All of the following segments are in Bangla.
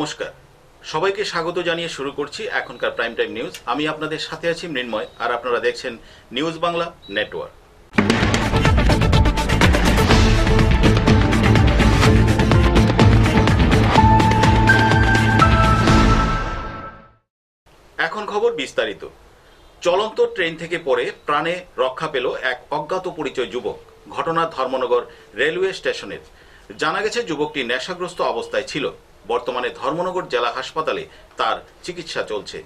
নমস্কার। সবাইকে স্বাগত জানিয়ে শুরু করছি এখনকার প্রাইম টাইম নিউজ আমি আপনাদের সাথে আছি মৃন্ময়, আর আপনারা দেখছেন নিউজ বাংলা নেটওয়ার্ক এখন খবর বিস্তারিত। চলন্ত ট্রেন থেকে পড়ে প্রাণে রক্ষা পেল এক অজ্ঞাত পরিচয় যুবক। ঘটনা ধর্মনগর রেলওয়ে স্টেশনের। জানা গেছে, যুবকটি নেশাগ্রস্ত অবস্থায় ছিল। বর্তমানে ধর্মনগর জেলা হাসপাতালে তার চিকিৎসা চলছে।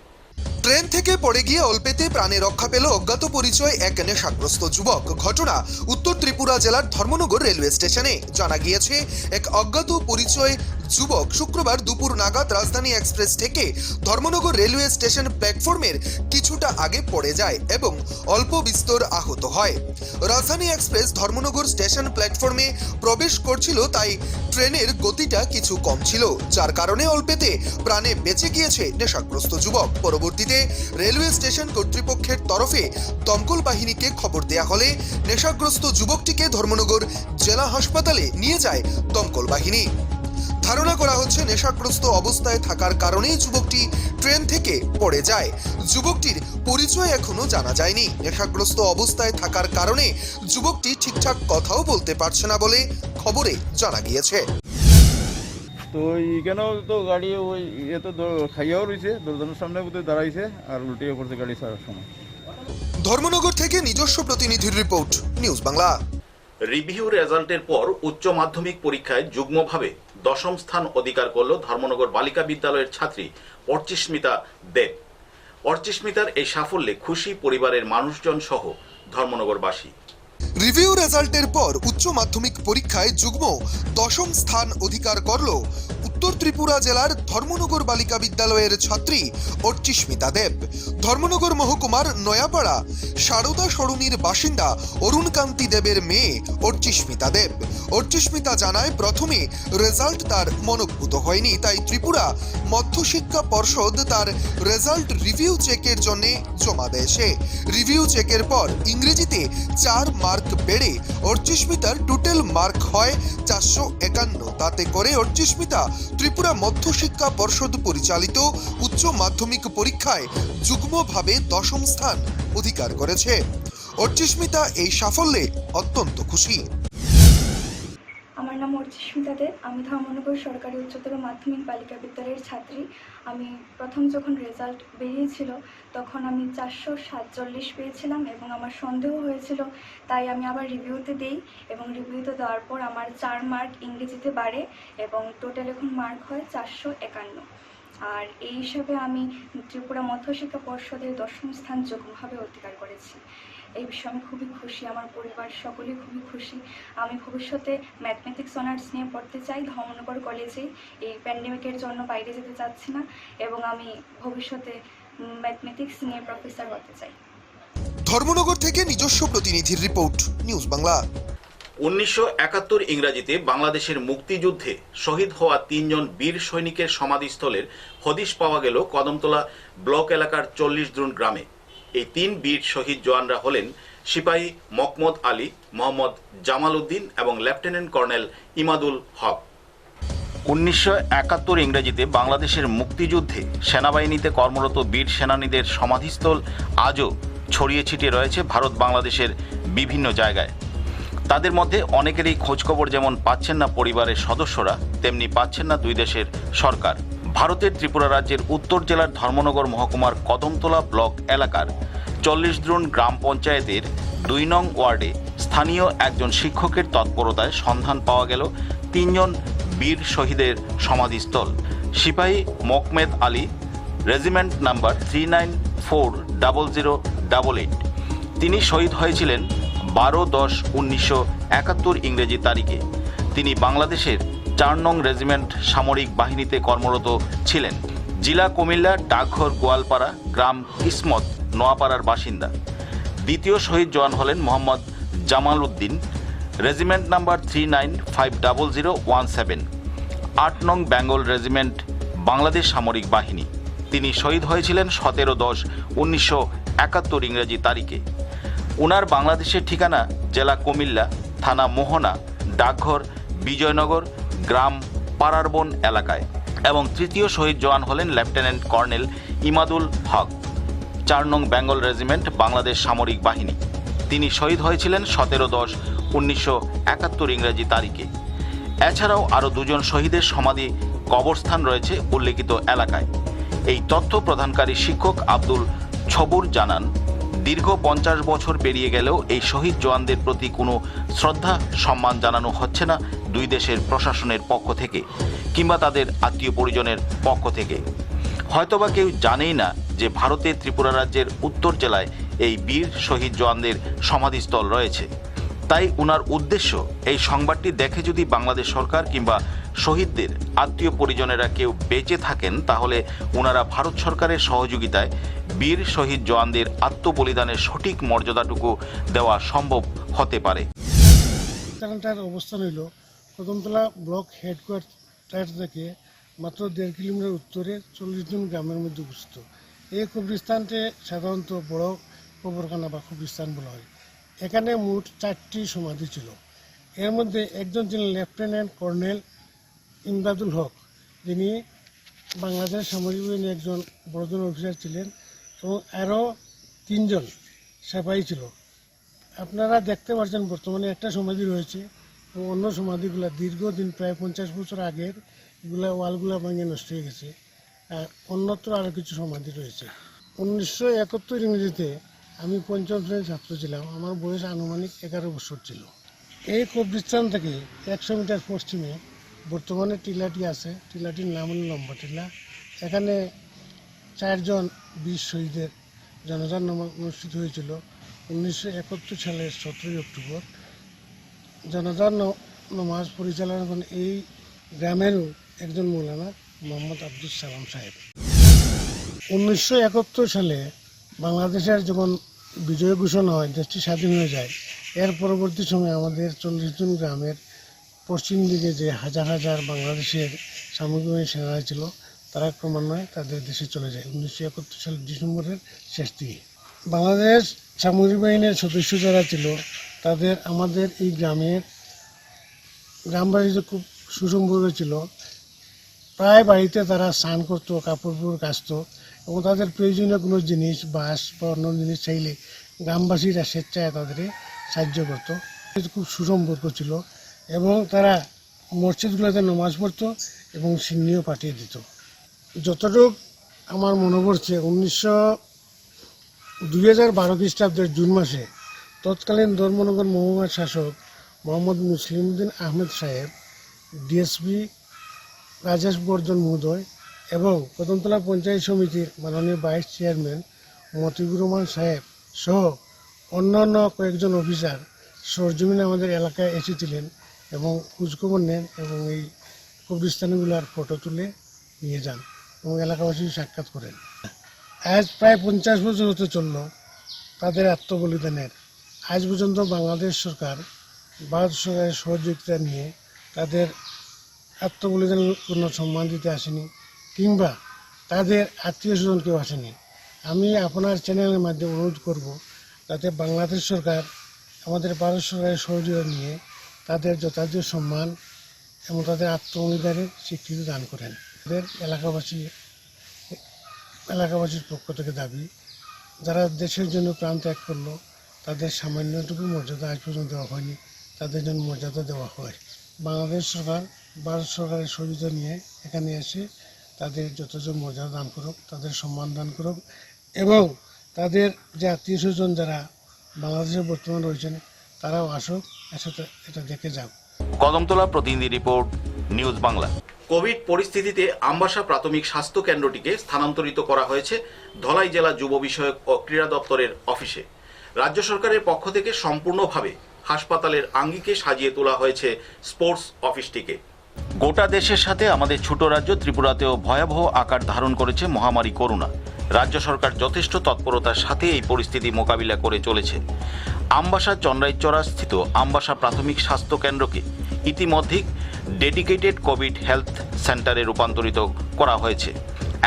ট্রেন থেকে পড়ে গিয়ে অল্পেতে প্রাণে রক্ষা পেল অজ্ঞাত পরিচয় এক নেশাগ্রস্ত যুবক। ঘটনা উত্তর ত্রিপুরা জেলার ধর্মনগর রেলওয়ে স্টেশনে। জানা গিয়েছে, এক অজ্ঞাত পরিচয় যুবক শুক্রবার দুপুর নাগাদ রাজধানী এক্সপ্রেস থেকে ধর্মনগর রেলওয়ে স্টেশন প্ল্যাটফর্মের কিছুটা আগে পড়ে যায় এবং অল্প বিস্তর আহত হয়। রাজধানী এক্সপ্রেস ধর্মনগর স্টেশন প্ল্যাটফর্মে প্রবেশ করছিল, তাই ট্রেনের গতিটা কিছু কম ছিল, যার কারণে অল্পেতে প্রাণে বেঁচে গিয়েছে নেশাগ্রস্ত যুবক। পরবর্তীতে রেলওয়ে স্টেশন কর্তৃপক্ষের তরফে দমকল বাহিনীকে খবর দেয়া হলে নেশাগ্রস্ত যুবকটিকে ধর্মনগর জেলা হাসপাতালে নিয়ে যায় দমকল বাহিনী। ধারণা করা হচ্ছে নেশাগ্রস্ত অবস্থায় থাকার কারণেই যুবকটি ট্রেন থেকে পড়ে যায়। যুবকটির পরিচয় এখনও জানা যায়নি। নেশাগ্রস্ত অবস্থায় থাকার কারণে যুবকটি ঠিকঠাক কথাও বলতে পারছে না বলে খবরে জানা গিয়েছে। তো এইখানেও তো গাড়ি ওই ইয়ে তো খাইয়াও রয়েছে দরজার সামনে বোধহয় দাঁড়াইছে আর উল্টিয়ে পড়ছে গাড়ি ছাড়ার সময়। ধর্মনগর থেকে নিজস্ব প্রতিনিধির রিপোর্ট নিউজ বাংলা। রিভিউ রেজাল্টের পর উচ্চ মাধ্যমিক পরীক্ষায় যুগ্মভাবে দশম স্থান অধিকার করল ধর্মনগর বালিকা বিদ্যালয়ের ছাত্রী অর্চিস্মিতা দেব। অর্চিস্মিতার এই সাফল্যে খুশি পরিবারের মানুষজন সহ ধর্মনগরবাসী। রিভিউ রেজাল্টের পর উচ্চ মাধ্যমিক পরীক্ষায় যুগ্ম দশম স্থান অধিকার করল উত্তর ত্রিপুরা জেলার ধর্মনগর বালিকা বিদ্যালয়ের ছাত্রী অর্চিস্মিতা দেব। ধর্মনগর মহকুমার নয়াপাড়া সারদা সরণির বাসিন্দা অরুণকান্তি দেবের মেয়ে অর্চিস্মিতা দেব। অর্চিস্মিতা জানায়, প্রথমে রেজাল্ট তার মনোভূত হয়নি, তাই ত্রিপুরা মধ্যশিক্ষা পর্ষদ তার রেজাল্ট রিভিউ চেকের জন্য জমা দেয় রিভিউ চেকের পর ইংরেজিতে চার মার্ক বেড়ে অর্চিস্মিতার টোটাল মার্ক হয় চারশো একান্ন। তাতে করে অর্চিস্মিতা ত্রিপুরা মধ্যশিক্ষা পর্ষদ পরিচালিত উচ্চ মাধ্যমিক পরীক্ষায় যুগ্মভাবে দশম স্থান অধিকার করেছে। অর্চিস্মিতা এই সাফল্যে অত্যন্ত খুশি। আমার নাম অর্চিস্মিতা দেব আমি ধর্মনগর সরকারি উচ্চতর মাধ্যমিক বালিকা বিদ্যালয়ের ছাত্রী। আমি প্রথম যখন রেজাল্ট বেরিয়েছিল, তখন আমি চারশো সাতচল্লিশ পেয়েছিলাম এবং আমার সন্দেহ হয়েছিল, তাই আমি আবার রিভিউতে দিই এবং রিভিউতে দেওয়ার পর আমার চার মার্ক ইংরেজিতে বাড়ে এবং টোটাল এখন মার্ক হয় চারশো একান্ন। আর এই হিসাবে আমি ত্রিপুরা মধ্যশিক্ষা পর্ষদের দশম স্থান যোগ্যভাবে অধিকার করেছি। এই বিষয়ে আমি খুবই খুশি আমার পরিবার সকলেই খুবই খুশি। আমি ভবিষ্যতে ম্যাথমেটিক্স অনার্স নিয়ে পড়তে চাই ধর্মনগর কলেজে এই প্যান্ডেমিকের জন্য বাইরে যেতে চাচ্ছি না এবং আমি ভবিষ্যতে ম্যাথমেটিক্স নিয়ে প্রফেসর হতে চাই। ধর্মনগর থেকে নিজস্ব প্রতিনিধির রিপোর্ট নিউজ বাংলা উনিশশো একাত্তর ইংরাজিতে বাংলাদেশের মুক্তিযুদ্ধে শহীদ হওয়া তিনজন বীর সৈনিকের সমাধিস্থলের হদিশ পাওয়া গেল কদমতলা ব্লক এলাকার চল্লিশ দ্রুন গ্রামে। এই তিন বীর শহীদ জওয়ানরা হলেন সিপাহী মকমদ আলী, মোহাম্মদ জামাল উদ্দিন এবং লেফটেন্যান্ট কর্নেল ইমাদুল হক। উনিশশো একাত্তর ইংরেজিতে বাংলাদেশের মুক্তিযুদ্ধে সেনাবাহিনীতে কর্মরত বীর সেনানীদের সমাধিস্থল আজও ছড়িয়ে ছিটিয়ে রয়েছে ভারত বাংলাদেশের বিভিন্ন জায়গায়। তাদের মধ্যে অনেকেরই খোঁজখবর যেমন পাচ্ছেন না পরিবারের সদস্যরা, তেমনি পাচ্ছেন না দুই দেশের সরকার। ভারতের ত্রিপুরা রাজ্যের উত্তর জেলার ধর্মনগর মহকুমার কদমতলা ব্লক এলাকার চল্লিশ দ্রোণ গ্রাম পঞ্চায়েতের দুই নং ওয়ার্ডে স্থানীয় একজন শিক্ষকের তৎপরতায় সন্ধান পাওয়া গেল তিনজন বীর শহীদের সমাধিস্থল। সিপাহী Mohammed Ali, regiment number three nine four double zero double eight. তিনি শহীদ হয়েছিলেন বারো দশ উনিশশো একাত্তর ইংরেজি তারিখে। তিনি বাংলাদেশের চার নং রেজিমেন্ট সামরিক বাহিনীতে কর্মরত ছিলেন জেলা কুমিল্লা, ডাকঘর, গোয়ালপাড়া, গ্রাম কিসমত নোয়াপাড়ার বাসিন্দা। দ্বিতীয় শহীদ জওয়ান হলেন Mohammad Jamal Uddin regiment number three nine five double zero one seven, আট নং বেঙ্গল রেজিমেন্ট, বাংলাদেশ সামরিক বাহিনী। তিনি শহীদ হয়েছিলেন সতেরো দশ উনিশশো একাত্তর ইংরেজি তারিখে। ওনার বাংলাদেশের ঠিকানা জেলা কুমিল্লা, থানা মোহনা, ডাকঘর, বিজয়নগর গ্রাম পাড়ারবন এলাকায় এবং তৃতীয় শহীদ জওয়ান হলেন লেফটেন্যান্ট কর্নেল ইমাদুল হক, চার নং বেঙ্গল রেজিমেন্ট, বাংলাদেশ সামরিক বাহিনী। তিনি শহীদ হয়েছিলেন সতেরো দশ উনিশশো একাত্তর ইংরেজি তারিখে। এছাড়াও আরও দুজন শহীদের সমাধি কবরস্থান রয়েছে উল্লেখিত এলাকায়। এই তথ্য প্রদানকারী শিক্ষক আব্দুল ছবুর জানান, দীর্ঘ পঞ্চাশ বছর পেরিয়ে গেলেও এই শহীদ জওয়ানদের প্রতি কোনো শ্রদ্ধা, সম্মান জানানো হচ্ছে না। দুই দেশের প্রশাসনের পক্ষ থেকে কিংবা তাদের আত্মীয় পরিজনের পক্ষ থেকে। হয়তোবা কেউ জানেই না যে ভারতে ত্রিপুরা রাজ্যের উত্তর জেলায় এই বীর শহীদ জওয়ানদের সমাধিস্থল রয়েছে। তাই উনার উদ্দেশ্য এই সংবাদটি দেখে যদি বাংলাদেশ সরকার কিংবা শহীদদের আত্মীয় পরিজনেরা কেউ বেঁচে থাকেন, তাহলে ওনারা ভারত সরকারের সহযোগিতায় বীর শহীদ জওয়ানদের আত্মবলিদানের সঠিক মর্যাদাটুকু দেওয়া সম্ভব হতে পারে। অবস্থান হইল কদমতলা ব্লক হেডকোয়ার্টার থেকে মাত্র দেড় কিলোমিটার উত্তরে চল্লিশ জন গ্রামের মধ্যে অবস্থিত। এই কবরস্থানটি সাধারণত বড় কবরখানা বা কবরস্থান বলা হয়। এখানে মোট চারটি সমাধি ছিল। এর মধ্যে একজন ছিলেন লেফটেন্যান্ট কর্নেল ইমদাদুল হক, যিনি বাংলাদেশ সামরিক বাহিনীর একজন বড়জন অফিসার ছিলেন এবং আরও তিনজন সেপাহী ছিল। আপনারা দেখতে পাচ্ছেন বর্তমানে একটা সমাধি রয়েছে। এবং অন্য সমাধিগুলো দীর্ঘদিন, প্রায় পঞ্চাশ বছর আগের এগুলা ওয়ালগুলা ভেঙে নষ্ট হয়ে গেছে। আর অন্যত্র আরও কিছু সমাধি রয়েছে। উনিশশো একাত্তর ইংরেজিতে আমি পঞ্চম শ্রেণির ছাত্র ছিলাম। আমার বয়স আনুমানিক এগারো বছর ছিল। এই কবরস্থান থেকে একশো মিটার পশ্চিমে বর্তমানে টিলাটি আছে। টিলাটির নাম হল লম্বা টিলা এখানে চারজন বীর শহীদের জনজান অনুষ্ঠিত হয়েছিল। উনিশশো একাত্তর সালের সতেরোই অক্টোবর। ন- নমাজ পরিচালনা করেন এই গ্রামেরও একজন মৌলানা মোহাম্মদ আব্দুল সালাম সাহেব। উনিশশো একাত্তর সালে বাংলাদেশের যখন বিজয় ঘোষণা হয়, দেশটি স্বাধীন হয়ে যায়, এর পরবর্তী সময়ে আমাদের চল্লিশ জন গ্রামের পশ্চিম দিকে যে হাজার হাজার বাংলাদেশের বাহিনীর সেনারা ছিল, তারা ক্রমান্বয়ে তাদের দেশে চলে যায়। উনিশশো একাত্তর সালের ডিসেম্বরের শেষ দিকে। বাংলাদেশ সামরিক বাহিনীর সদস্য যারা ছিল তাদের আমাদের এই গ্রামের গ্রামবাড়িতে খুব সুসম্পর্ক ছিল, প্রায় বাড়িতে তারা স্নান করতো, কাপড় পর কাচতো এবং তাদের প্রয়োজনীয় কোনো জিনিস বাস বা অন্য জিনিস চাইলে গ্রামবাসীরা স্বেচ্ছায় তাদের সাহায্য করতো। খুব সুসম্পর্ক ছিল এবং তারা মসজিদগুলোতে নামাজ পড়তো এবং সিন্নিও পাঠিয়ে দিত। যতটুক আমার মনে পড়ছে, উনিশশো দুই হাজার বারো খ্রিস্টাব্দের জুন মাসে তৎকালীন ধর্মনগর মহকুমার শাসক মোহাম্মদ মুসলিমউদ্দিন আহমেদ সাহেব, ডিএসপি রাজেশ বর্জন মহোদয় এবং কদমতলা পঞ্চায়েত সমিতির মাননীয় ভাইস চেয়ারম্যান মতিবুর রহমান সাহেব সহ অন্যান্য কয়েকজন অফিসার সরজমিনে আমাদের এলাকায় এসেছিলেন এবং খোঁজখবর নেন এবং এই কবরস্থানগুলোর ফটো তুলে নিয়ে যান এবং এলাকাবাসী সাক্ষাৎ করেন। আজ প্রায় পঞ্চাশ বছর হতে চলল তাদের আত্মবলিদানের আজ পর্যন্ত বাংলাদেশ সরকার ভারত সরকারের সহযোগিতা নিয়ে তাদের আত্মবলিদানের কোনো সম্মান দিতে আসেনি, কিংবা তাদের আত্মীয় স্বজন কেউ আসেনি। আমি আপনার চ্যানেলের মাধ্যমে অনুরোধ করব, যাতে বাংলাদেশ সরকার, আমাদের ভারত সরকারের সহযোগিতা নিয়ে তাদের যথাযথ সম্মান এবং তাদের আত্মবলিদানের স্বীকৃতি দান করেন। তাদের এলাকাবাসী, এলাকাবাসীর পক্ষ থেকে দাবি, যারা দেশের জন্য প্রাণ ত্যাগ করল তাদের সামান্যটুকু মর্যাদা আজ পর্যন্ত দেওয়া হয়নি। তাদের জন্য মর্যাদা দেওয়া হয়। বাংলাদেশ সরকার ভারত সরকারের সহযোগিতা নিয়ে এখানে এসে তাদের যথেষ্ট মর্যাদা দান করুক তাদের সম্মান দান করুক এবং তাদের যে আত্মীয় স্বজন যারা বাংলাদেশে বর্তমান রয়েছেন তারাও আসুক এসে এটা দেখে যাক। কদমতলা প্রতিনিধি রিপোর্ট নিউজ বাংলা। কোভিড পরিস্থিতিতে আমবাসা প্রাথমিক স্বাস্থ্য কেন্দ্রটিকে স্থানান্তরিত করা হয়েছে ধলাই জেলা যুব বিষয়ক ও ক্রীড়া দপ্তরের অফিসে। রাজ্য সরকারের পক্ষ থেকে সম্পূর্ণভাবে হাসপাতালের আঙ্গিকে সাজিয়ে তোলা হয়েছে স্পোর্টস অফিসটিকে। গোটা দেশের সাথে আমাদের ছোট রাজ্য ত্রিপুরাতেও ভয়াবহ আকার ধারণ করেছে মহামারী করোনা রাজ্য সরকার যথেষ্ট তৎপরতার সাথে এই পরিস্থিতি মোকাবিলা করে চলেছে। আমবাসা চন্দ্রাইচড়া স্থিত আমবাসা প্রাথমিক স্বাস্থ্য কেন্দ্রকে ইতিমধ্যেই ডেডিকেটেড কোভিড হেলথ সেন্টারে রূপান্তরিত করা হয়েছে।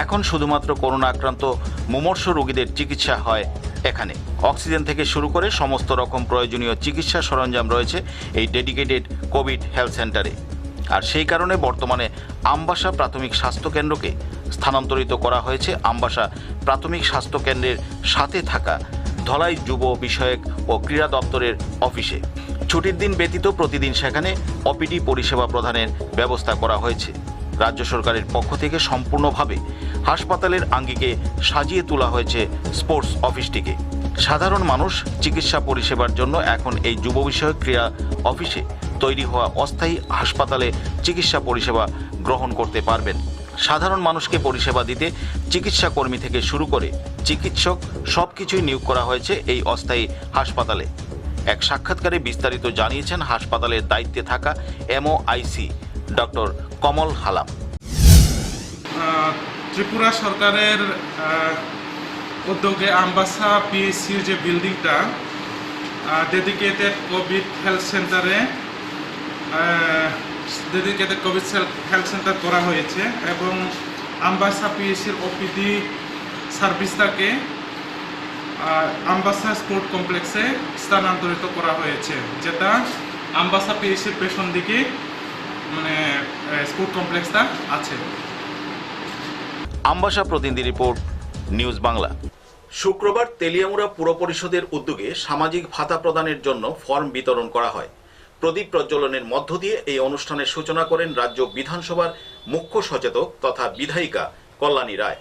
এখন শুধুমাত্র করোনা আক্রান্ত মুমর্ষ রোগীদের চিকিৎসা হয় এখানে। অক্সিজেন থেকে শুরু করে সমস্ত রকম প্রয়োজনীয় চিকিৎসা সরঞ্জাম রয়েছে এই ডেডিকেটেড কোভিড হেলথ সেন্টারে। আর সেই কারণে বর্তমানে আমবাসা প্রাথমিক স্বাস্থ্য কেন্দ্রকে স্থানান্তরিত করা হয়েছে। আমবাসা প্রাথমিক স্বাস্থ্য কেন্দ্রের সাথে থাকা ধলাই যুব বিষয়ক ও ক্রীড়া দপ্তরের অফিসে। ছুটির দিন ব্যতীত প্রতিদিন সেখানে অপিডি পরিষেবা প্রদানের ব্যবস্থা করা হয়েছে। রাজ্য সরকারের পক্ষ থেকে সম্পূর্ণভাবে হাসপাতালের আঙ্গিকে সাজিয়ে তোলা হয়েছে স্পোর্টস অফিসটিকে। সাধারণ মানুষ চিকিৎসা পরিষেবার জন্য এখন এই যুব বিষয়ক ক্রীড়া অফিসে তৈরি হওয়া অস্থায়ী হাসপাতালে চিকিৎসা পরিষেবা গ্রহণ করতে পারবেন। সাধারণ মানুষকে পরিষেবা দিতে চিকিৎসা কর্মী থেকে শুরু করে চিকিৎসক সব কিছুই নিয়োগ করা হয়েছে এই অস্থায়ী হাসপাতালে। এক সাক্ষাৎকারে বিস্তারিত জানিয়েছেন হাসপাতালের দায়িত্বে থাকা এমওআইসি ডক্টর কমল হালাম। ত্রিপুরা সরকারের উদ্যোগে আমবাসা পিএসসির যে বিল্ডিংটা ডেডিকেটেড কোভিড হেলথ সেন্টারে ডেডিকেটেড কোভিড হেলথ সেন্টার করা হয়েছে এবং আমবাসা পিএসসির ওপিডি সার্ভিসটাকে আমবাসা স্পোর্ট কমপ্লেক্সে স্থানান্তরিত করা হয়েছে, যেটা আমবাসা পিএসসির পেছন দিকে মানে স্পোর্ট কমপ্লেক্সটা আছে। আমবাসা প্রতিনিধি রিপোর্ট, নিউজ বাংলা। শুক্রবার তেলিয়ামুড়া পুর পরিষদের উদ্যোগে সামাজিক ভাতা প্রদানের জন্য ফর্ম বিতরণ করা হয়। প্রদীপ প্রজ্বলনের মধ্য দিয়ে এই অনুষ্ঠানের সূচনা করেন রাজ্য বিধানসভার মুখ্য সচেতক তথা বিধায়িকা কল্যাণী রায়।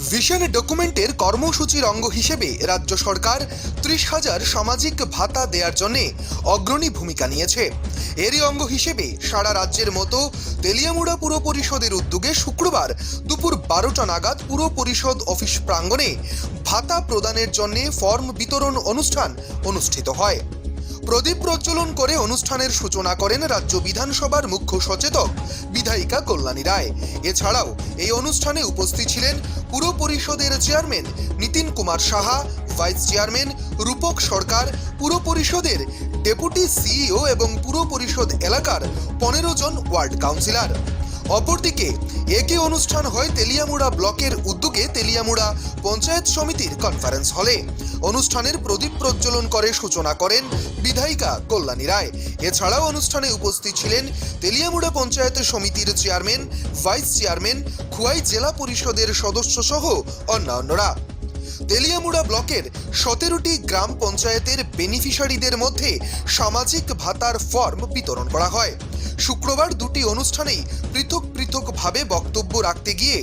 ভিশন ডকুমেন্টের কর্মসূচির অঙ্গ হিসেবে রাজ্য সরকার ত্রিশ হাজার সামাজিক ভাতা দেওয়ার জন্য অগ্রণী ভূমিকা নিয়েছে। এরই অঙ্গ হিসেবে সারা রাজ্যের মতো তেলিয়ামুড়া পুর পরিষদের উদ্যোগে শুক্রবার দুপুর বারোটা নাগাদ পুর পরিষদ অফিস প্রাঙ্গণে ভাতা প্রদানের জন্য ফর্ম বিতরণ অনুষ্ঠান অনুষ্ঠিত হয়। প্রদীপ প্রজ্বলন করে অনুষ্ঠানের সূচনা করেন রাজ্য বিধানসভার মুখ্য সচেতক বিধায়িকা কল্যাণী রায়। এছাড়াও এই অনুষ্ঠানে উপস্থিত ছিলেন পুর পরিষদের chairman Nitin Kumar Saha, vice chairman Rupak Sarkar, পুর পরিষদের ডেপুটি সিইও এবং পুর পরিষদ এলাকার পনেরো জন ওয়ার্ড কাউন্সিলর। অপরদিকে, একই অনুষ্ঠান হয় তেলিয়ামুড়া ব্লকের উদ্যোগে তেলিয়ামুড়া পঞ্চায়েত সমিতির কনফারেন্স হলে অনুষ্ঠানের প্রদীপ প্রজ্বলন করে সূচনা করেন বিধায়িকা কল্যাণী রায়। এছাড়াও অনুষ্ঠানে উপস্থিত ছিলেন তেলিয়ামুড়া পঞ্চায়েত সমিতির চেয়ারম্যান ভাইস চেয়ারম্যান খুয়াই জেলা পরিষদের সদস্য সহ অন্যান্যরা। তেলিয়ামুড়া ব্লকের সতেরোটি গ্রাম পঞ্চায়েতের বেনিফিশিয়ারিদের মধ্যে সামাজিক ভাতার ফর্ম বিতরণ করা হয়। শুক্রবার দুটি অনুষ্ঠানেই পৃথক পৃথকভাবে বক্তব্য রাখতে গিয়ে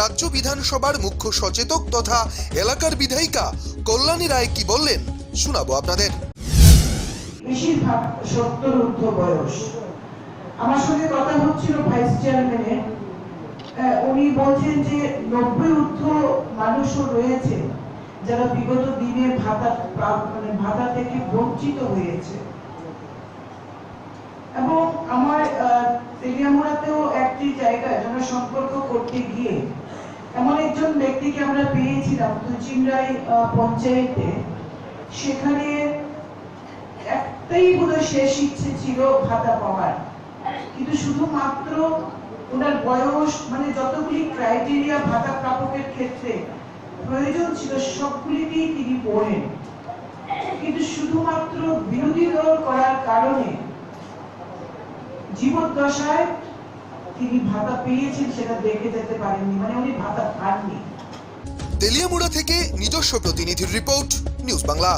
রাজ্য বিধানসভার মুখ্য সচেতক তথা এলাকার বিধায়িকা কল্যাণী রায় কি বললেন, শোনাবো আপনাদের। আমার সঙ্গে কথা হচ্ছিল ভাইস চেয়ারম্যানের। উনি বলছেন যে নব্বই ঊর্ধ্ব মানুষও রয়েছে। যারা বিগত দিনে ভাতা মানে ভাতা থেকে বঞ্চিত হয়েছে। এবং আমার তেলিয়ামুড়াতেও একটি জায়গায় জনসম্পর্ক করতে গিয়ে এমন একজন ব্যক্তিকে আমরা পেয়েছিলাম তুচিমরাই পঞ্চায়েতে। সেখানে একটাই বোধহয় শেষ ইচ্ছে ছিল ভাতা পাওয়ার। কিন্তু শুধুমাত্র ওনার বয়স মানে যতগুলি ক্রাইটেরিয়া ভাতা প্রাপকের ক্ষেত্রে প্রয়োজন ছিল সবগুলিতেই তিনি পড়েন। কিন্তু শুধুমাত্র বিরোধী দল করার কারণে জীবদ্দশায় তিনি ভাতা পেয়েছেন সেটা দেখে যেতে পারেননি মানে উনি ভাতা পাননি। তেলিয়ামুড়া থেকে নিজস্ব প্রতিনিধির রিপোর্ট নিউজ বাংলা।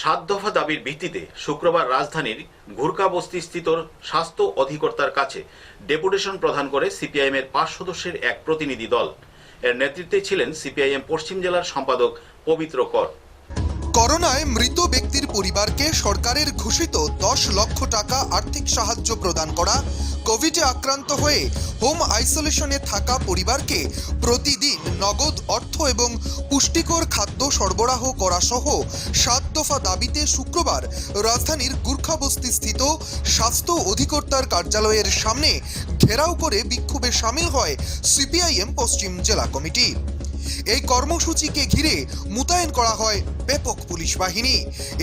সাত দফা দাবির ভিত্তিতে শুক্রবার রাজধানীর ঘুরকা বস্তি স্থিত স্বাস্থ্য অধিকর্তার কাছে ডেপুটেশন প্রদান করে সিপিআইএম এর পাঁচ সদস্যের এক প্রতিনিধি দল। এর নেতৃত্বে ছিলেন সিপিআইএম পশ্চিম জেলার সম্পাদক পবিত্র কর। করোনায় মৃত ব্যক্তির পরিবারকে সরকারের ঘোষিত দশ লক্ষ টাকা আর্থিক সাহায্য প্রদান করা, কোভিডে আক্রান্ত হয়ে হোম আইসোলেশনে থাকা পরিবারকে প্রতিদিন নগদ অর্থ এবং পুষ্টিকর খাদ্য সরবরাহ করা সহ সাত দফা দাবিতে শুক্রবার রাজধানীর গুর্খাবস্তি স্থিত স্বাস্থ্য অধিকর্তার কার্যালয়ের সামনে ঘেরাও করে বিক্ষোভে সামিল হয় সিপিআইএম পশ্চিম জেলা কমিটি। এই কর্মসূচিকে ঘিরে মোতায়েন করা হয় ব্যাপক পুলিশ বাহিনী।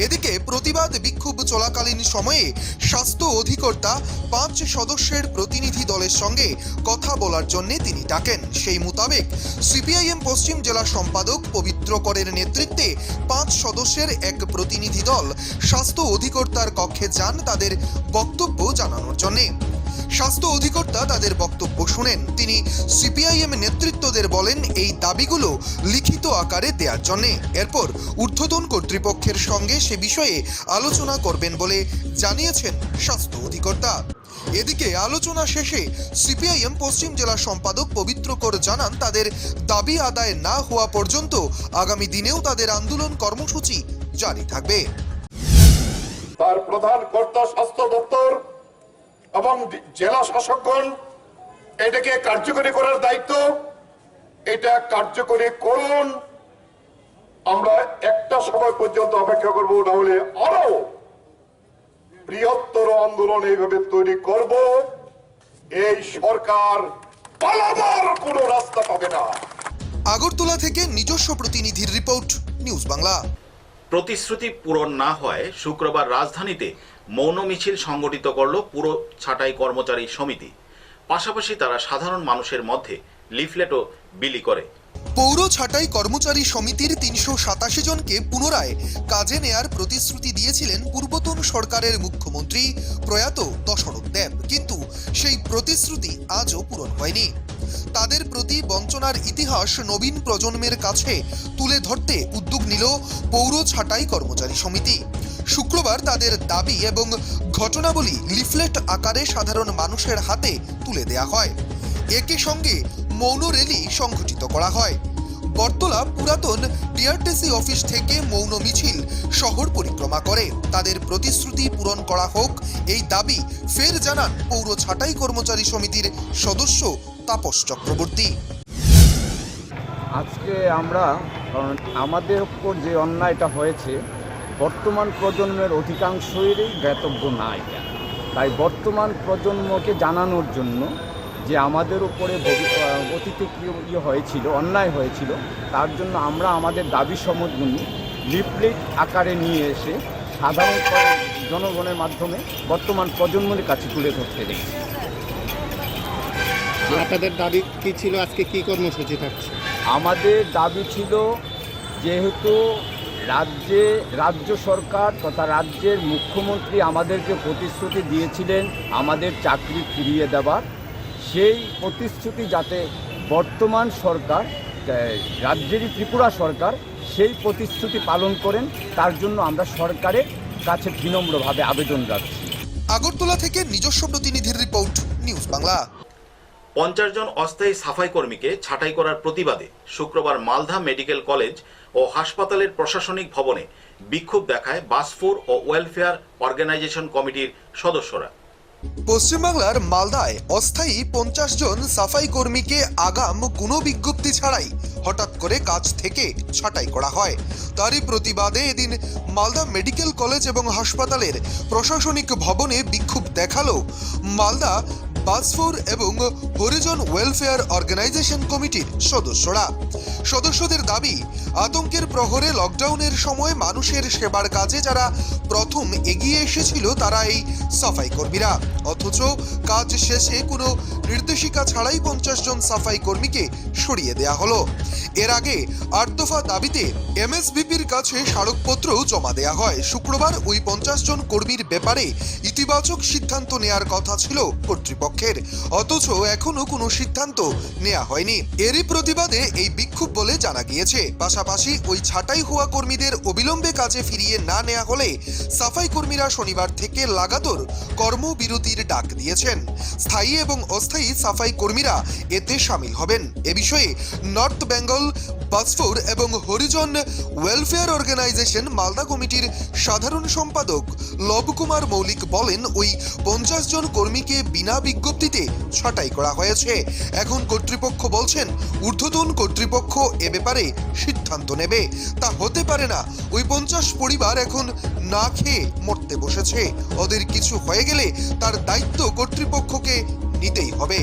এদিকে প্রতিবাদ বিক্ষোভ চলাকালীন সময়ে স্বাস্থ্য অধিকর্তা পাঁচ সদস্যের প্রতিনিধি দলের সঙ্গে কথা বলার জন্য তিনি ডাকেন। সেই মোতাবেক সিপিআইএম পশ্চিম জেলা সম্পাদক পবিত্র করের নেতৃত্বে পাঁচ সদস্যের এক প্রতিনিধি দল স্বাস্থ্য অধিকর্তার কক্ষে যান তাদের বক্তব্য জানানোর জন্যে। স্বাস্থ্য অধিকর্তা তাদের বক্তব্য শুনেন। তিনি সিপিআইএম নেতৃত্বদের বলেন, এই দাবিগুলো লিখিত আকারে দেওয়ার জন্য। এরপর ঊর্ধ্বতন কর্তৃপক্ষের সঙ্গে সে বিষয়ে আলোচনা করবেন বলে জানিয়েছেন স্বাস্থ্য অধিকর্তা। এদিকে আলোচনা শেষে সিপিআইএম পশ্চিম জেলা সম্পাদক পবিত্র কর জানান, তাদের দাবি আদায় না হওয়া পর্যন্ত আগামী দিনেও তাদের আন্দোলন কর্মসূচি জারি থাকবে। তার প্রধান কর্তা স্বাস্থ্য দপ্তর এবং জেলা শাসকগণ এটাকে কার্যকরী করার দায়িত্ব। এটা কার্যকরী করুন। আমরা একটা সময় পর্যন্ত অপেক্ষা করব না হলে আরও বৃহত্তর আন্দোলন এইভাবে তৈরি করব। এই সরকার পালাবার কোনো রাস্তা পাবে না। আগরতলা থেকে নিজস্ব প্রতিনিধির রিপোর্ট নিউজ বাংলা। প্রতিশ্রুতি পূরণ না হয় শুক্রবার রাজধানীতে মৌন মিছিল সংগঠিত করল পুরো ছাটাই কর্মচারী সমিতি। পাশাপাশি তারা সাধারণ মানুষের মধ্যে লিফলেটও বিলি করে। পৌর ছাঁটাই কর্মচারী সমিতির তিনশো সাতাশি জনকে পুনরায় কাজে নেয়ার প্রতিশ্রুতি দিয়েছিলেন পূর্বতন সরকারের মুখ্যমন্ত্রী প্রয়াত দশরথ দেব। কিন্তু সেই প্রতিশ্রুতি আজও পূরণ হয়নি। তাদের প্রতি বঞ্চনার ইতিহাস নবীন প্রজন্মের কাছে তুলে ধরতে উদ্যোগ নিল পৌর ছাঁটাই কর্মচারী সমিতি। শুক্রবার তাদের দাবি এবং ঘটনাবলী লিফলেট আকারে সাধারণ মানুষের হাতে তুলে দেয়া হয়। একই সঙ্গে মৌন র্যালি সংঘটিত করা হয়। বর্তলা পুরাতন ডিআরটিসি অফিস থেকে মৌন মিছিল শহর পরিক্রমা করে। তাদের প্রতিশ্রুতি পূরণ করা হোক, এই দাবি ফের জানান পৌর ছাঁটাই কর্মচারী সমিতির সদস্য তাপস চক্রবর্তী। আজকে আমরা আমাদের উপর যে অন্যায়টা হয়েছে, বর্তমান প্রজন্মের অধিকাংশই জ্ঞাতব্য না এটা। তাই বর্তমান প্রজন্মকে জানানোর জন্য যে আমাদের উপরে অতীতে কী ইয়ে হয়েছিল অন্যায় হয়েছিল তার জন্য আমরা আমাদের দাবি সমুদ্রগুলি লিফলেট আকারে নিয়ে এসে সাধারণ জনগণের মাধ্যমে বর্তমান প্রজন্মের কাছে তুলে ধরতে দেখছি। আপনাদের দাবি কি ছিল? আজকে কি কর্মসূচি থাকছে? আমাদের দাবি ছিল যেহেতু রাজ্যে রাজ্য সরকার তথা রাজ্যের মুখ্যমন্ত্রী আমাদেরকে প্রতিশ্রুতি দিয়েছিলেন আমাদের চাকরি ফিরিয়ে দেবার। সেই প্রতিশ্রুতি যাতে বর্তমান সরকার রাজ্যেরই ত্রিপুরা সরকার সেই প্রতিশ্রুতি পালন করেন তার জন্য আমরা সরকারের কাছে বিনম্রভাবে আবেদন রাখছি আগরতলা থেকে নিজস্ব প্রতিনিধির রিপোর্ট নিউজ বাংলা। পঞ্চাশ জন অস্থায়ী সাফাই কর্মীকে ছাঁটাই করার প্রতিবাদে শুক্রবার মালদা মেডিকেল কলেজ ও হাসপাতালের প্রশাসনিক ভবনে বিক্ষোভ দেখায় বাসফোর ও ওয়েলফেয়ার অর্গানাইজেশন কমিটির সদস্যরা। পশ্চিমবাংলার মালদায় অস্থায়ী পঞ্চাশ জন সাফাই কর্মীকে আগাম কোনো বিজ্ঞপ্তি ছাড়াই হঠাৎ করে কাজ থেকে ছাঁটাই করা হয়। তারই প্রতিবাদে এদিন মালদা মেডিকেল কলেজ এবং হাসপাতালের প্রশাসনিক ভবনে বিক্ষোভ দেখাল। মালদা বাসফোর এবং হরিজন ওয়েলফেয়ার অর্গানাইজেশন কমিটির সদস্যরা। সদস্যদের দাবি, আতঙ্কের প্রহরে লকডাউনের সময় মানুষের সেবার কাজে যারা প্রথম এগিয়ে এসেছিল, তারা এই সাফাই কর্মীরা। অথচ কাজ শেষে কোনো নির্দেশিকা ছাড়াই পঞ্চাশ জন সাফাই কর্মীকে সরিয়ে দেয়া হলো। এর আগে আট দফা দাবিতে এমএসবিপির কাছে স্মারকপত্রও জমা দেয়া হয়। শুক্রবার ওই পঞ্চাশ জন কর্মীর ব্যাপারে ইতিবাচক সিদ্ধান্ত নেয়ার কথা ছিল কর্তৃপক্ষের অথচ এখনও কোনো সিদ্ধান্ত নেওয়া হয়নি। এরই প্রতিবাদে এই বিক্ষোভ বলে জানা গিয়েছে। পাশাপাশি ওই ছাঁটাই হওয়া কর্মীদের অবিলম্বে কাজে ফিরিয়ে না নেওয়া হলে সাফাই কর্মীরা শনিবার থেকে লাগাতার কর্মবিরতির ডাক দিয়েছেন। স্থায়ী এবং অস্থায়ী সাফাই কর্মীরা এতে সামিল হবেন। এ বিষয়ে নর্থ বেঙ্গল বাসফোর এবং হরিজন ওয়েলফেয়ার অর্গানাইজেশন মালদা কমিটির সাধারণ সম্পাদক লবকুমার মৌলিক বলেন, ওই পঞ্চাশ জন কর্মীকে বিনা বিজ্ঞপ্তিতে ছাঁটাই করা হয়েছে। এখন কর্তৃপক্ষ বলছেন ঊর্ধ্বতন কর্তৃপক্ষ এ ব্যাপারে সিদ্ধান্ত নেবে। তা হতে পারে না। ওই পঞ্চাশ পরিবার এখন না খেয়ে মরতে বসেছে। ওদের কিছু হয়ে গেলে তার দায়িত্ব কর্তৃপক্ষকে নিতেই হবে।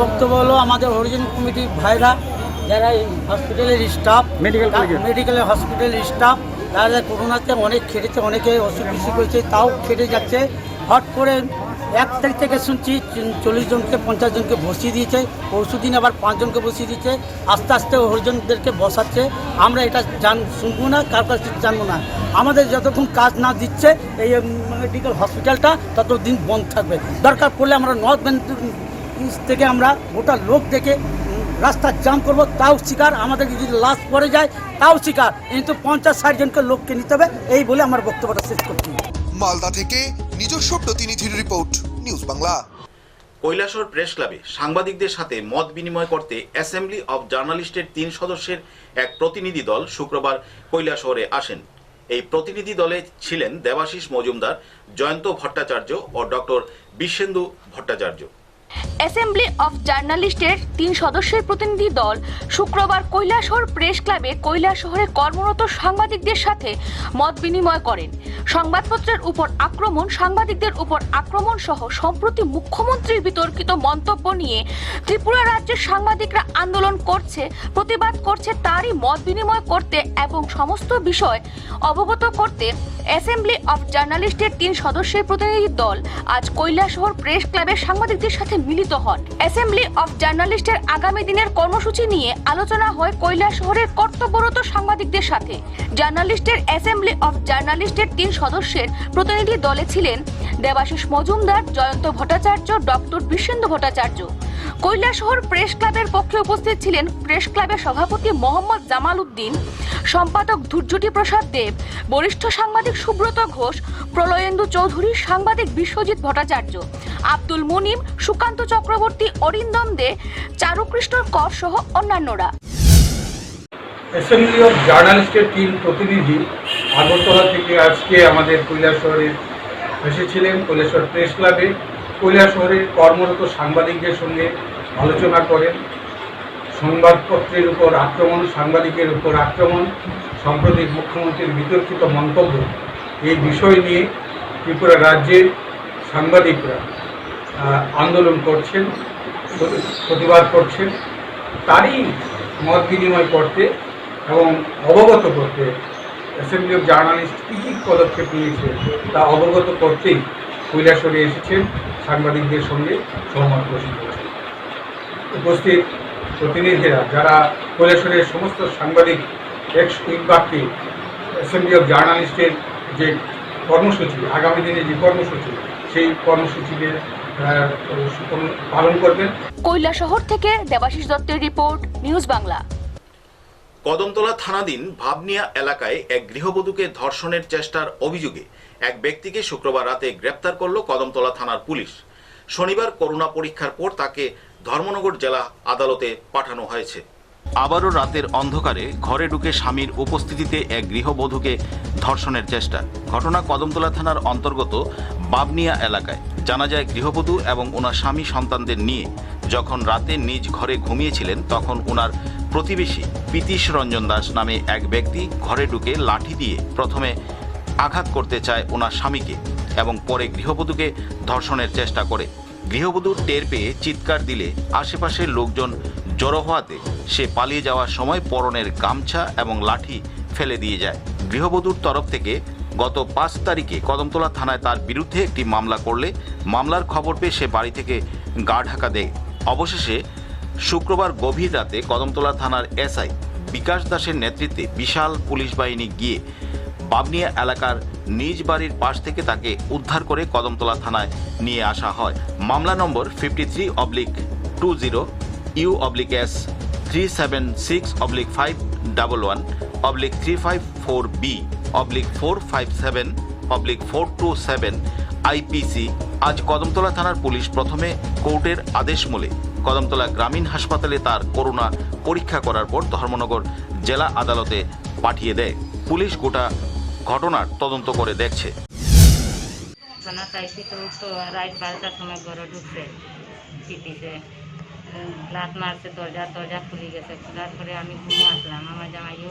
বক্তব্য হলো আমাদের হরিজন কমিটির ভাইরা যারা এই হসপিটালের স্টাফ মেডিকেল। মেডিকেলের হসপিটালের স্টাফ তারা করোনাতে অনেক খেটেছে অনেকে অসুখ বিসুখ হয়েছে তাও খেটে যাচ্ছে। হট করে এক তারিখ থেকে শুনছি চল্লিশ জনকে, পঞ্চাশ জনকে বসিয়ে দিয়েছে। পরশু দিন আবার পাঁচজনকে বসিয়ে দিয়েছে। আস্তে আস্তে হরিজনদেরকে বসাচ্ছে। আমরা এটা জান, শুনব না, কার কাছ জানব না। আমাদের যতক্ষণ কাজ না দিচ্ছে, এই মেডিকেল হসপিটালটা ততদিন বন্ধ থাকবে। দরকার পড়লে আমরা নর্থ বেঙ্গল থেকে আমরা গোটা লোক দেখে রাস্তা জাম করব। তাও শিকার। আমাদের যদি লাশ পড়ে যায়, তাও শিকার। কিন্তু পঞ্চাশ ষাট জনকে লোককে নিতে হবে। এই বলে আমার বক্তব্যটা শেষ করছি। মালদা থেকে নিজস্ব প্রতিনিধির রিপোর্ট, নিউজ বাংলা। কৈলাসর প্রেস ক্লাবে সাংবাদিকদের সাথে মত বিনিময় করতে অ্যাসেম্বলি অব জার্নালিস্টের তিন সদস্যের এক প্রতিনিধি দল শুক্রবার কৈলাসহরে আসেন। এই প্রতিনিধি দলে ছিলেন দেবাশিস মজুমদার, জয়ন্ত ভট্টাচার্য ও doctor Bishwendu Bhattacharya. Assembly of জার্নালিস্টের তিন সদস্যের প্রতিনিধি দল শুক্রবার কৈলাসহর প্রেস ক্লাবে কৈলাসহরে কর্মরত সাংবাদিকদের সাথে মত বিনিময় করেন। সংবাদপত্রের উপর আক্রমণ, সাংবাদিকদের উপর আক্রমণ সহ সম্প্রতি মুখ্যমন্ত্রীর বিতর্কিত মন্তব্য নিয়ে ত্রিপুরা রাজ্যের সাংবাদিকরা আন্দোলন করছে, প্রতিবাদ করছে, তারই মত বিনিময় করতে এবং সমস্ত বিষয় অবগত করতে অ্যাসেম্বলি অফ জার্নালিস্টের তিন সদস্যের প্রতিনিধি দল আজ কৈলাসহর প্রেস ক্লাবের সাংবাদিকদের সাথে মিলিত হন। অ্যাসেম্বলি অফ জার্নালিস্টের আগামী দিনের কর্মসূচি নিয়ে আলোচনা হয় কৈলাসহরের কর্তব্যরত সাংবাদিকদের সাথে। জার্নালিস্টের অ্যাসেম্বলি অফ জার্নালিস্টের তিন সদস্যের প্রতিনিধি দলে ছিলেন দেবাশিস মজুমদার, জয়ন্ত ভট্টাচার্য, ডক্টর বিশেন্দু ভট্টাচার্য। কৈলাসহর প্রেস ক্লাবের পক্ষে উপস্থিত ছিলেন প্রেস ক্লাবের সভাপতি মোহাম্মদ জামাল উদ্দিন, সম্পাদক ধূর্যটি প্রসাদ দেব, বরিষ্ঠ সাংবাদিক সুব্রত ঘোষ, প্রলয়েন্দু চৌধুরী, সাংবাদিক বিশ্বজিৎ ভট্টাচার্য, আব্দুল মুনিম, সুকান্ত চক্রবর্তী, অরিন্দম দে চারুকৃষ্ণ কর সহ অন্যান্যরা। অ্যাসেম্বলি অফ জার্নালিস্টের তিন প্রতিনিধি আগরতলা থেকে আজকে আমাদের কৈলাসহরে এসেছিলেন, কৈলাসহর প্রেস ক্লাবে কৈলাসহরে কর্মরত সাংবাদিকদের সঙ্গে আলোচনা করেন। সংবাদপত্রের উপর আক্রমণ, সাংবাদিকের উপর আক্রমণ, সাম্প্রতিক মুখ্যমন্ত্রীর বিতর্কিত মন্তব্য, এই বিষয় নিয়ে ত্রিপুরা রাজ্যের সাংবাদিকরা আন্দোলন করছেন, প্রতিবাদ করছেন। তারই মত বিনিময় করতে এবং অবগত করতে অ্যাসেম্বলি অফ জার্নালিস্ট কী কী পদক্ষেপ নিয়েছে তা অবগত করতেই কৈলাসরে এসেছেন সাংবাদিকদের সঙ্গে সহমত পোষণ করেছেন। উপস্থিত প্রতিনিধিরা যারা কৈলাসরের সমস্ত সাংবাদিক এক এক অ্যাসেম্বলি অফ জার্নালিস্টের যে কর্মসূচি আগামী দিনে যে কর্মসূচি সেই কর্মসূচিকে আহ, পালন করবেন। কৈলা শহর থেকে দেবাশিস দত্তের রিপোর্ট নিউজ বাংলা। কদমতলা থানাধীন ভাবনিয়া এলাকায় এক গৃহবধূকে ধর্ষণের চেষ্টার অভিযোগে এক ব্যক্তিকে শুক্রবার রাতে গ্রেপ্তার করল কদমতলা থানার পুলিশ। শনিবার করোনা পরীক্ষার পর তাকে ধর্মনগর জেলা আদালতে পাঠানো হয়েছে। আবারও রাতের অন্ধকারে ঘরে ঢুকে স্বামীর উপস্থিতিতে এক গৃহবধূকে ধর্ষণের চেষ্টা। ঘটনা কদমতলা থানার অন্তর্গত বাবনিয়া এলাকায়। জানা যায় গৃহবধূ এবং ওনার স্বামী সন্তানদের নিয়ে যখন রাতে নিজ ঘরে ঘুমিয়েছিলেন তখন ওনার প্রতিবেশী পিতিশ রঞ্জন দাস নামে এক ব্যক্তি ঘরে ঢুকে লাঠি দিয়ে প্রথমে আঘাত করতে চায় ওনার স্বামীকে এবং পরে গৃহবধূকে ধর্ষণের চেষ্টা করে। গৃহবধূ টের পেয়ে চিৎকার দিলে আশেপাশের লোকজন জড়ো হওয়াতে সে পালিয়ে যাওয়ার সময় পরনের গামছা এবং লাঠি ফেলে দিয়ে যায়। গৃহবধূর তরফ থেকে গত পাঁচ তারিখে কদমতলা থানায় তার বিরুদ্ধে একটি মামলা করলে মামলার খবর পেয়ে সে বাড়ি থেকে গা ঢাকা দেয়। অবশেষে শুক্রবার গভীর রাতে কদমতলা থানার এসআই বিকাশ দাসের নেতৃত্বে বিশাল পুলিশ বাহিনী গিয়ে বাবনিয়া এলাকার নিজ বাড়ির পাশ থেকে তাকে উদ্ধার করে কদমতলা থানায় নিয়ে আসা হয়। মামলা নম্বর fifty three oblique two zero U oblique S three seven six oblique five double one oblique three five four B oblique four five seven oblique four two seven IPC আজ কদমতলা থানার পুলিশ প্রথমে কোর্টের আদেশ মূলে কদমতলা গ্রামীণ হাসপাতালে তার করোনা পরীক্ষা করার পর ধর্মনগর জেলা আদালতে পাঠিয়ে দেয়। পুলিশ গোটা ঘটনার তদন্ত করে দেখছে। তো সময় দরজা খুলে গেছে। খোলার পরে আমি আসলাম। আমার জামাইও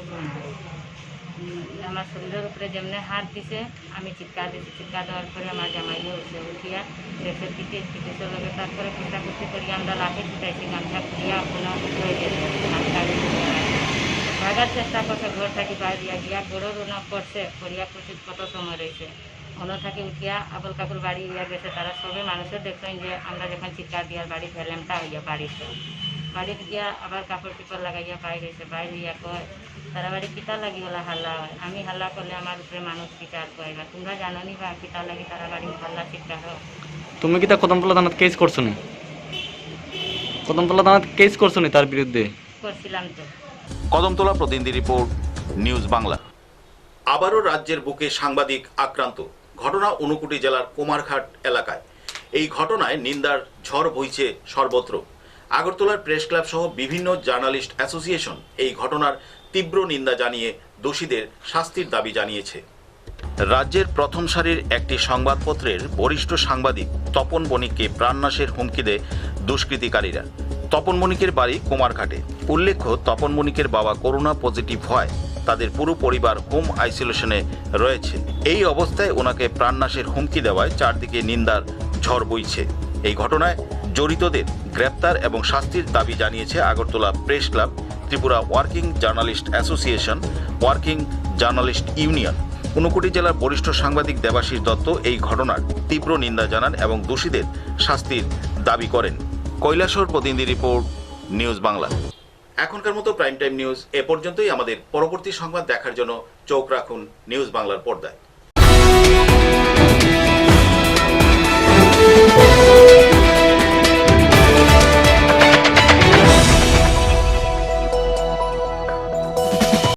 আমার শরীরের উপরে যেমনি হাত দিছে, আমি চিৎকার দিছি। চিৎকার দেওয়ার পরে আমার জামাইও উঠছে উঠিয়া দেখে পিঠে পিঠে চলে করি আমরা লাঠি ছুটাইছি গামছা খুলিয়া কোনো হয়ে গেছে। ভাগার চেষ্টা করছে ঘর থাকি বাইরে গিয়া গড়ও রুনা করছে করিয়া করছে কত সময় রয়েছে অন্য থাকি উঠিয়া আবল কাকুর বাড়ি ইয়া গেছে তারা সবে মানুষের দেখছেন যে আমরা যখন চিৎকার দিয়ার বাড়ি ফেলেন তা হইয়া বাড়িতে বাড়িতে গিয়া আবার কাপড় টিপড় লাগাইয়া পাই গেছে বাইরে ইয়া কয় তারা বাড়ি পিতা লাগি বলা হাল্লা হয়? আমি হাল্লা করলে আমার উপরে মানুষ বিচার করে বা তোমরা জানো নি বা পিতা লাগি তারা বাড়ি হাল্লা চিৎকার হয়? তুমি কি তা কদমতলা থানাত কেস করছ নি? কদমতলা থানাত কেস করছ নি তার বিরুদ্ধে? করছিলাম তো। কদমতলা প্রতিনিধি রিপোর্ট, নিউজ বাংলা। আবারও রাজ্যের বুকে সাংবাদিক আক্রান্ত। ঘটনা ঊনকোটি জেলার কুমারঘাট এলাকায়। এই ঘটনায় নিন্দার ঝড় বইছে সর্বত্র। আগরতলার প্রেস ক্লাব সহ বিভিন্ন জার্নালিস্ট অ্যাসোসিয়েশন এই ঘটনার তীব্র নিন্দা জানিয়ে দোষীদের শাস্তির দাবি জানিয়েছে। রাজ্যের প্রথম সারির একটি সংবাদপত্রের বরিষ্ঠ সাংবাদিক তপন বণিককে প্রাণনাশের হুমকি দেয় দুষ্কৃতিকারীরা। তপন বণিকের বাড়ি কুমারঘাটে। উল্লেখ্য, তপন বণিকের বাবা করোনা পজিটিভ হয়। তাদের পুরো পরিবার হোম আইসোলেশনে রয়েছে। এই অবস্থায় ওনাকে প্রাণনাশের হুমকি দেওয়ায় চারদিকে নিন্দার ঝড় বইছে। এই ঘটনায় জড়িতদের গ্রেপ্তার এবং শাস্তির দাবি জানিয়েছে Agartala press club, Tripura working journalist association, working journalist union. Unakoti জেলার বরিষ্ঠ সাংবাদিক দেবাশিস দত্ত এই ঘটনার তীব্র নিন্দা জানান এবং দোষীদের শাস্তির দাবি করেন। কৈলাসহর প্রতিনিধি রিপোর্ট, নিউজ বাংলা। এখনকার মতো প্রাইম টাইম নিউজ এ পর্যন্তই। আমাদের পরবর্তী সংবাদ দেখার জন্য চোখ রাখুন নিউজ বাংলার পর্দায়।